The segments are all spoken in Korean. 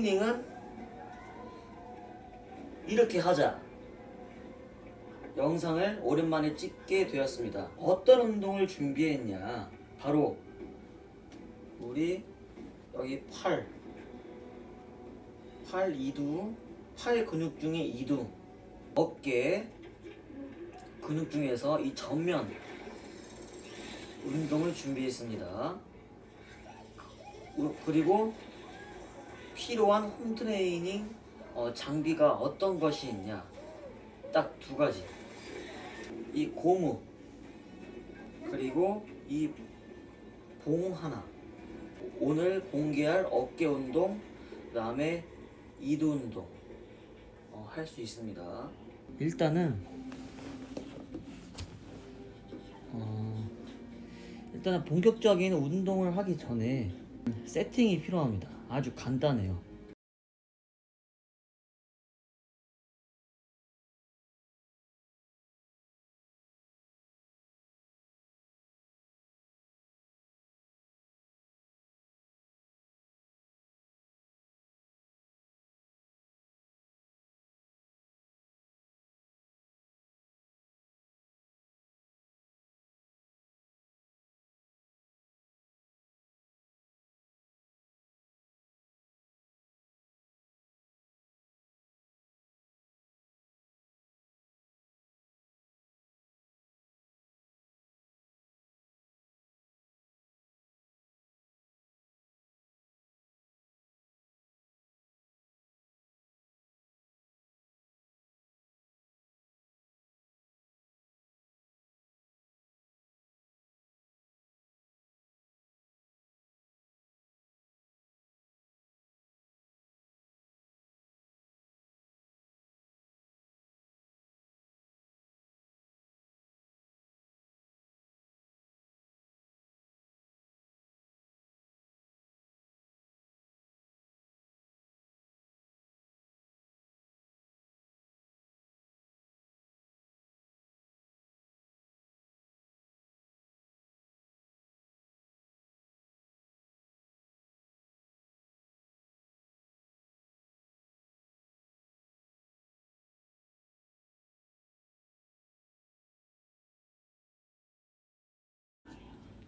트레이닝은 이렇게 하자. 영상을 오랜만에 찍게 되었습니다. 어떤 운동을 준비했냐? 바로 우리 여기 팔, 팔 2두, 팔 근육 중에 2두, 어깨 근육 중에서 이 전면 운동을 준비했습니다. 그리고 필요한 홈트레이닝 어, 장비가 어떤 것이 있냐? 딱 두 가지. 이 고무 그리고 이 봉 하나. 오늘 공개할 어깨 운동, 그 다음에 이두 운동 어, 할 수 있습니다. 일단은 어, 일단은 본격적인 운동을 하기 전에 세팅이 필요합니다. 아주 간단해요.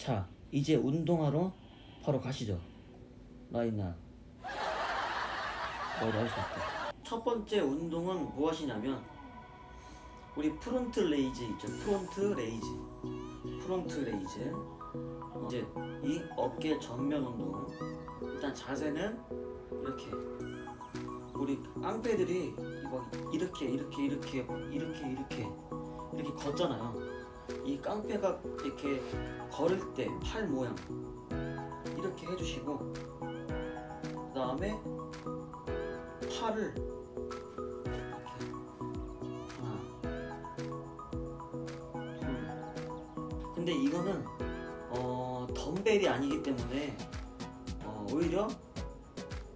자, 이제 운동하러 바로 가시죠. 라이나. 어, 나올 수 있다. 첫 번째 운동은 무엇이냐면 우리 프론트 레이즈 있죠. 프론트 레이즈. 프론트 레이즈. 어, 이제 이 어깨 전면 운동. 일단 자세는 이렇게 우리 깡패들이 막 이렇게 이렇게 이렇게 이렇게 이렇게 이렇게 걷잖아요. 이 깡패가 이렇게 걸을 때 팔 모양 이렇게 해주시고 그 다음에 팔을 이렇게 하나 둘. 근데 이거는 어, 덤벨이 아니기 때문에 어, 오히려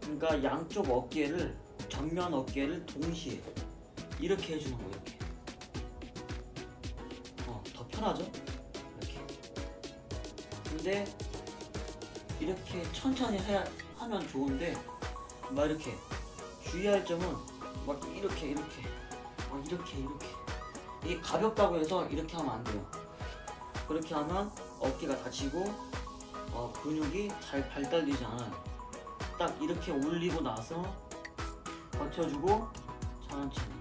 그러니까 양쪽 어깨를 전면 어깨를 동시에 이렇게 해주는 거예요 이렇게 편하죠? 이렇게. 근데 이렇게 천천히 해야, 하면 좋은데 막 이렇게 주의할 점은 막 이렇게 이렇게 막 이렇게 이렇게 이게 가볍다고 해서 이렇게 하면 안 돼요. 그렇게 하면 어깨가 다치고 어, 근육이 잘 발달되지 않아요. 딱 이렇게 올리고 나서 버텨주고 천천히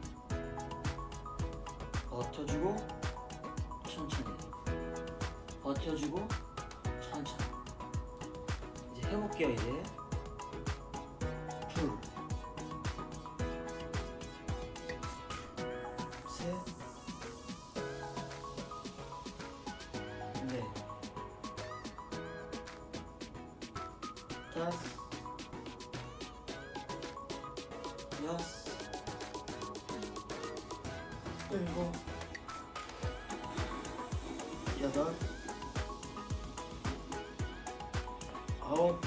버텨주고 천천히 버텨주고 천천히. 이제 해볼게요 이제. 둘셋넷. 다섯. 여섯. 일곱 여덟 아홉.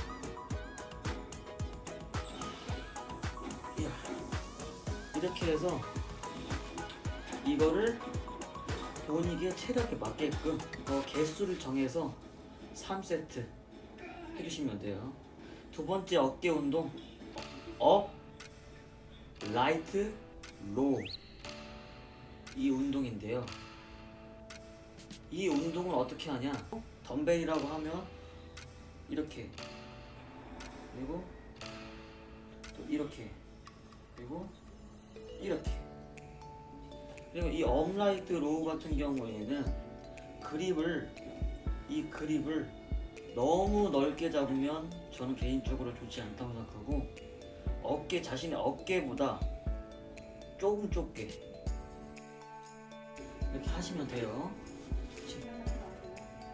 이렇게 해서 이거를 본인의 체력에 맞게끔 어, 개수를 정해서 3세트 해주시면 돼요. 두 번째 어깨 운동 업, 라이트, 로. 이 운동인데요. 이 운동을 어떻게 하냐? 덤벨이라고 하면 이렇게 그리고 또 이렇게 그리고 이렇게 그리고 이 업라이트 로우 같은 경우에는 그립을 이 그립을 너무 넓게 잡으면 저는 개인적으로 좋지 않다고 생각하고 어깨 자신의 어깨보다 조금 좁게 이렇게 하시면 돼요.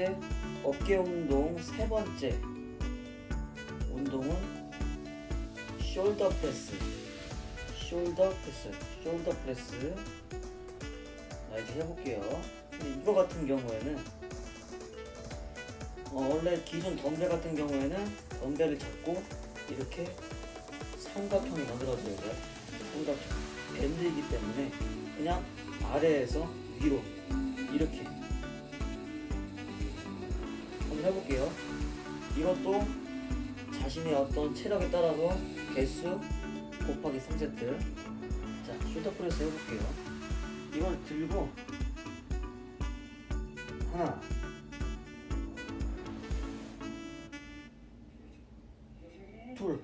이제 어깨 운동 세 번째 운동은 숄더 프레스. 숄더 프레스. 숄더 프레스. 자, 이제 해볼게요. 이거 같은 경우에는 어, 원래 기존 덤벨 같은 경우에는 덤벨을 잡고 이렇게 삼각형이 만들어져야 돼요. 삼각형. 밴드이기 때문에 그냥 아래에서 위로 이렇게 한번 해볼게요. 이것도 자신의 어떤 체력에 따라서 개수 곱하기 3세트. 자, 숄더 프레스 해볼게요. 이걸 들고 하나, 둘,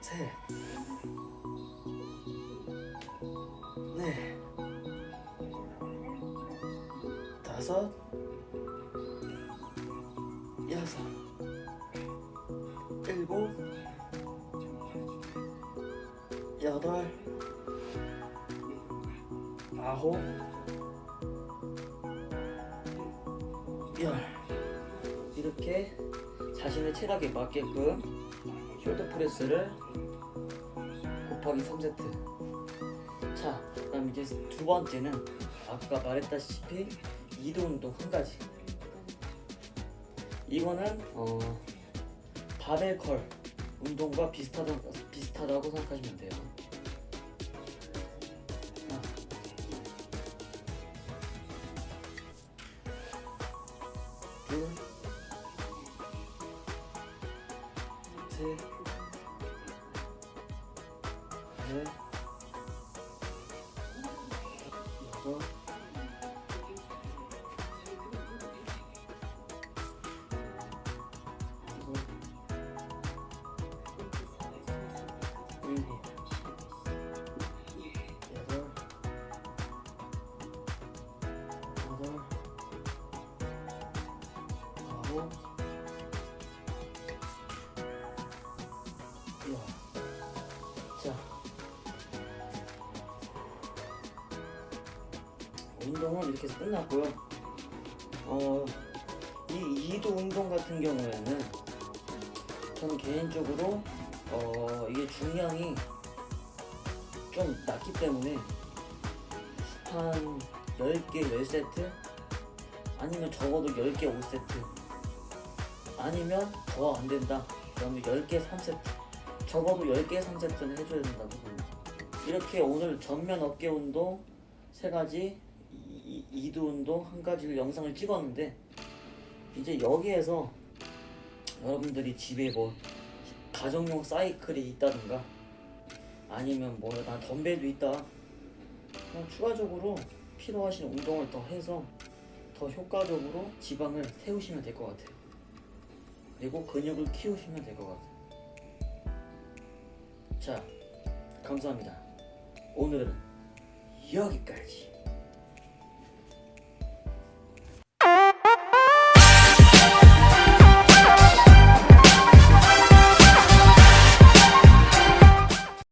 셋, 다섯, 여섯, 일곱, 여덟, 아홉, 열. 이렇게 자신의 체력에 맞게끔 숄더 프레스를 곱하기 3세트. 자, 그다음 이제 두 번째는 아까 말했다시피 이도 운동 한 가지. 이거는 어 바벨 컬 운동과 비슷하다 비슷하다고 생각하시면 돼요. 하나, 둘, 셋, 넷, 열. 자, 운동은 이렇게 해서 끝났고요. 어, 이 이도 운동 같은 경우에는 저는 개인적으로 어, 이게 중량이 좀 낮기 때문에 한 10개 10세트 아니면 적어도 10개 5세트 아니면 더 안 된다. 그러면 10개 3세트 적어도 10개 3세트는 해줘야 된다고 봅니다 이렇게 오늘 전면 어깨 운동 세 가지 이두 운동 한 가지를 영상을 찍었는데 이제 여기에서 여러분들이 집에 뭐 가정용 사이클이 있다든가 아니면 뭐 나 덤벨도 있다. 추가적으로 필요하신 운동을 더 해서 더 효과적으로 지방을 태우시면 될 것 같아요 그리고 근육을 키우시면 될 것 같아요. 자 감사합니다. 오늘은 여기까지